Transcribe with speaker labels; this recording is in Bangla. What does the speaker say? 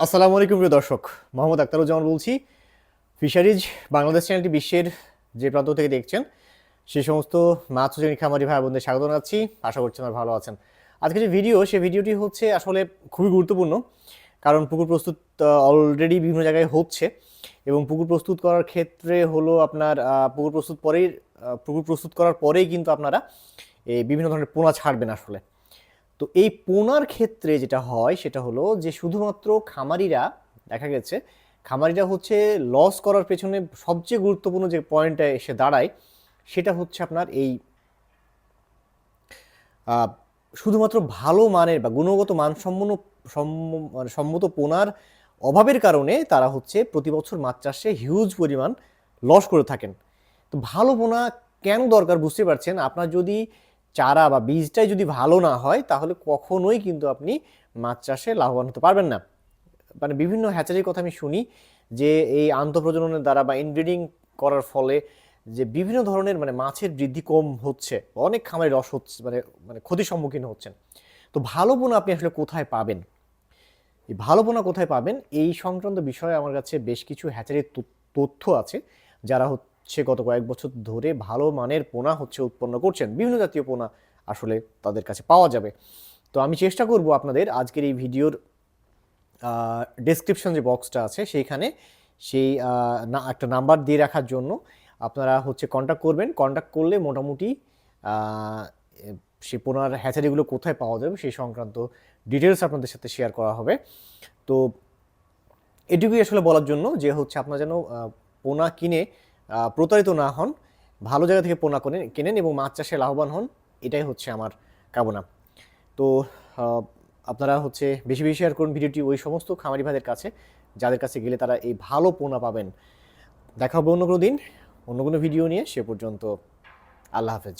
Speaker 1: আসসালামু আলাইকুম প্রিয় দর্শক, মোহাম্মদ আক্তারুজ্জামান বলছি। ফিশারিজ বাংলাদেশ চ্যানেলটি বিশ্বের যে প্রান্ত থেকে দেখছেন সেই সমস্ত মাছ শ্রেণি খামারি ভাই বোনদের স্বাগত জানাচ্ছি। আশা করছি আপনারা ভালো আছেন। আজকে যে ভিডিও সেই ভিডিওটি হচ্ছে আসলে খুবই গুরুত্বপূর্ণ, কারণ পুকুর প্রস্তুত অলরেডি বিভিন্ন জায়গায় হচ্ছে এবং পুকুর প্রস্তুত করার ক্ষেত্রে হলো আপনার পুকুর প্রস্তুত পরেই পুকুর প্রস্তুত করার পরেই কিন্তু আপনারা এই বিভিন্ন ধরনের পোনা ছাড়বেন আসলে। তো এই পোনার ক্ষেত্রে যেটা হয়, সেটা হলো যে শুধুমাত্র খামারিরা, দেখা গেছে, খামারিরা হচ্ছে লস করার পেছনে সবচেয়ে গুরুত্বপূর্ণ যে পয়েন্টটা এসে দাঁড়ায়, সেটা হচ্ছে আপনার এই শুধুমাত্র ভালো মানের বা গুণগত মানসম্পন্ন মানে সম্মত পোনার অভাবের কারণে তারা হচ্ছে প্রতি বছর মাছ চাষে হিউজ পরিমাণ লস করে থাকেন। তো ভালো পোনা কেন দরকার বুঝতে পারছেন? আপনার যদি চারা বা বীজটাই যদি ভালো না হয়, তাহলে কখনোই কিন্তু আপনি মাছ চাষে লাভবান হতে পারবেন না। মানে বিভিন্ন হ্যাচারির কথা আমি শুনি যে, এই আন্তঃপ্রজননের দ্বারা বা ইনব্রিডিং করার ফলে যে বিভিন্ন ধরনের মানে মাছের বৃদ্ধি কম হচ্ছে, অনেক খামারে রস হচ্ছে মানে মানে ক্ষতির সম্মুখীন হচ্ছেন। তো ভালো বোনা আপনি আসলে কোথায় পাবেন? এই ভালো বোনা কোথায় পাবেন? এই সংক্রান্ত বিষয়ে আমার কাছে বেশ কিছু হ্যাচারির তথ্য- আছে, যারা হচ্ছে গত কয়েক বছর ধরে ভালো মানের পোনা হচ্ছে উৎপন্ন করছেন। বিভিন্ন জাতীয় পোনা আসলে তাদের কাছে পাওয়া যাবে। তো আমি চেষ্টা করব আপনাদের আজকের এই ভিডিওর ডেসক্রিপশন যে বক্সটা আছে সেইখানে সেই না, একটা নাম্বার দিয়ে রাখার জন্য আপনারা হচ্ছে কন্ট্যাক্ট করবেন। কন্ট্যাক্ট করলে মোটামুটি সেই পোনার হ্যাচারিগুলো কোথায় পাওয়া যাবে সেই সংক্রান্ত ডিটেলস আপনাদের সাথে শেয়ার করা হবে। তো এটুকুই আসলে বলার জন্য যে হচ্ছে আপনারা যেন পোনা কিনে প্রতারিত না হন, ভালো জায়গা থেকে পোনা কেনেন কেনেন এবং মাছ চাষে লাভবান হন, এটাই হচ্ছে আমার কামনা। তো আপনারা হচ্ছে বেশি বেশি শেয়ার করুন ভিডিওটি ওই সমস্ত খামারি ভাইদের কাছে, যাদের কাছে গেলে তারা এই ভালো পোনা পাবেন। দেখা হবে অন্য কোনো দিন, অন্য কোনো ভিডিও নিয়ে, সে পর্যন্ত আল্লাহ হাফেজ।